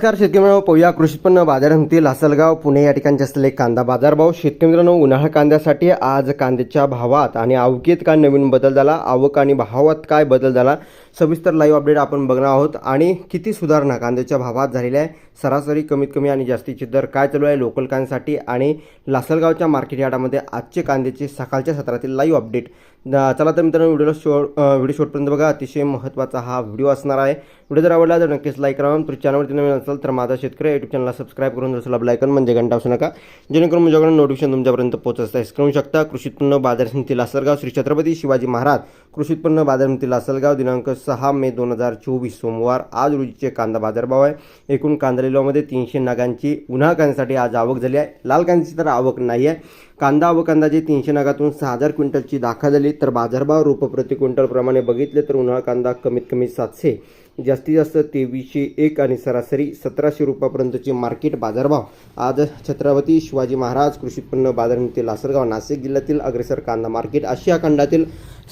नमस्कार शेतकरी मित्रांनो पाहूया. कृषी उत्पन्न बाजार समिती लासलगाव पुणे या ठिकाणचे असलेले कांदा बाजारभाव शेतकरी मित्रांनो उन्हाळा कांद्यासाठी आज कांद्याच्या भावात आणि आवकीत काय नवीन बदल झाला. आवक आणि भावात काय बदल झाला सविस्तर लाईव्ह अपडेट आपण बघणार आहोत. आणि किती सुधारणा कांद्याच्या भावात झालेल्या आहे सरासरी कमीत कमी आणि जास्तीचे दर काय चालू आहे लोकल कांद्यासाठी आणि लासलगावच्या मार्केट यार्डामध्ये आजचे कांद्याचे सकाळच्या सत्रातील लाईव्ह अपडेट चला तर मित्रांनो व्हिडिओला शो व्हिडिओ शॉटपर्यंत बघा. अतिशय महत्त्वाचा हा व्हिडिओ असणार आहे. व्हिडिओ जर आवडला तर नक्कीच लाईक करा. तर चॅनलवरती नवीन असेल तर माझा शेतकरी यूट्यूब चॅनलला सबस्क्राईब करून जसं लायकन म्हणजे घंटा असू नका. जेणेकरून माझ्याकडे नोटिफिकेशन तुमच्यापर्यंत पोहोचत आहे करू शकता कृषी उत्पन्न बाजार समिती लासलगाव श्री छत्रपती शिवाजी महाराज कृषी उत्पन्न बाजार समिती लासलगाव दिनांक सहा मे दोन हजार चोवीस सोमवार. आज रोजीचे कांदा बाजारभाव आहे. एकूण कांदा लिलावामध्ये तीनशे नागांची उन्हाळ कांद्यासाठी आज आवक झाली आहे. लाल कांद्याची तर आवक नाही आहे. कांदा व कांद्याची तीनशे नगातून सहा हजार क्विंटलची दाखल झाली. तर बाजारभाव रुप प्रति क्विंटलप्रमाणे बघितले तर उन्हाळा कांदा कमीत कमी सातशे जास्तीत जास्त तेवीसशे एक आणि सरासरी सतराशे रुपयापर्यंतचे मार्केट बाजारभाव. आज छत्रपती शिवाजी महाराज कृषी उत्पन्न बाजार समिती लासरगाव नाशिक जिल्ह्यातील अग्रेसर कांदा मार्केट. आशिया खंडातील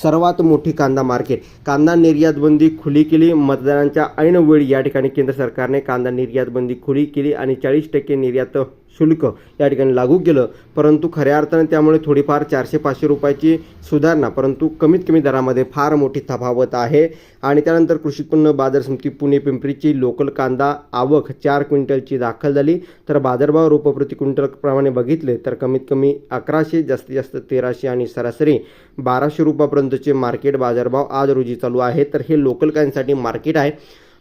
सर्वात मोठी कांदा मार्केट. कांदा निर्यात बंदी खुली केली. मतदारांच्या ऐनवेळी या ठिकाणी केंद्र सरकारने कांदा निर्यात बंदी खुली केली आणि चाळीस टक्के निर्यात शुल्क या ठिकाणी लागू केलं. परंतु खऱ्या अर्थाने त्यामुळे थोडीफार चारशे पाचशे रुपयाची सुधारणा परंतु कमीत कमी दरामध्ये फार मोठी तफावत आहे. आणि त्यानंतर कृषी उत्पन्न बाजार समिती पुणे पिंपरीची लोकल कांदा आवक चार क्विंटलची दाखल झाली. तर बाजारभाव रुप प्रति क्विंटलप्रमाणे बघितले तर कमीत कमी अकराशे जास्तीत जास्त तेराशे आणि सरासरी बाराशे रुपयापर्यंतचे मार्केट बाजारभाव आज रोजी चालू आहे तर हे लोकल कांद्यासाठी मार्केट आहे.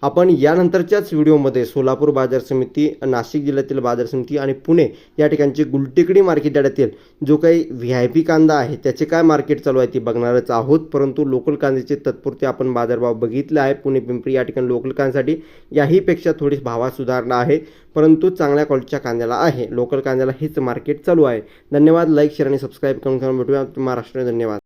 आपण यानंतरच्याच व्हिडिओमध्ये सोलापूर बाजार समिती नाशिक जिल्ह्यातील बाजार समिती आणि पुणे या ठिकाणची गुलटेकडी मार्केट यार्डातील जो काही व्ही आय पी कांदा आहे त्याचे काय मार्केट चालू आहे ती बघणारच आहोत. परंतु लोकल कांद्याचे तत्पुरते आपण बाजारभाव बघितले आहे पुणे पिंपरी या ठिकाणी लोकल कांद्यासाठी याहीपेक्षा थोडी भावात सुधारणा आहे. परंतु चांगल्या क्वालिटीच्या कांद्याला आहे. लोकल कांद्याला हेच मार्केट चालू आहे. धन्यवाद. लाईक शेअर आणि सबस्क्राईब करून भेटूया. महाराष्ट्र धन्यवाद.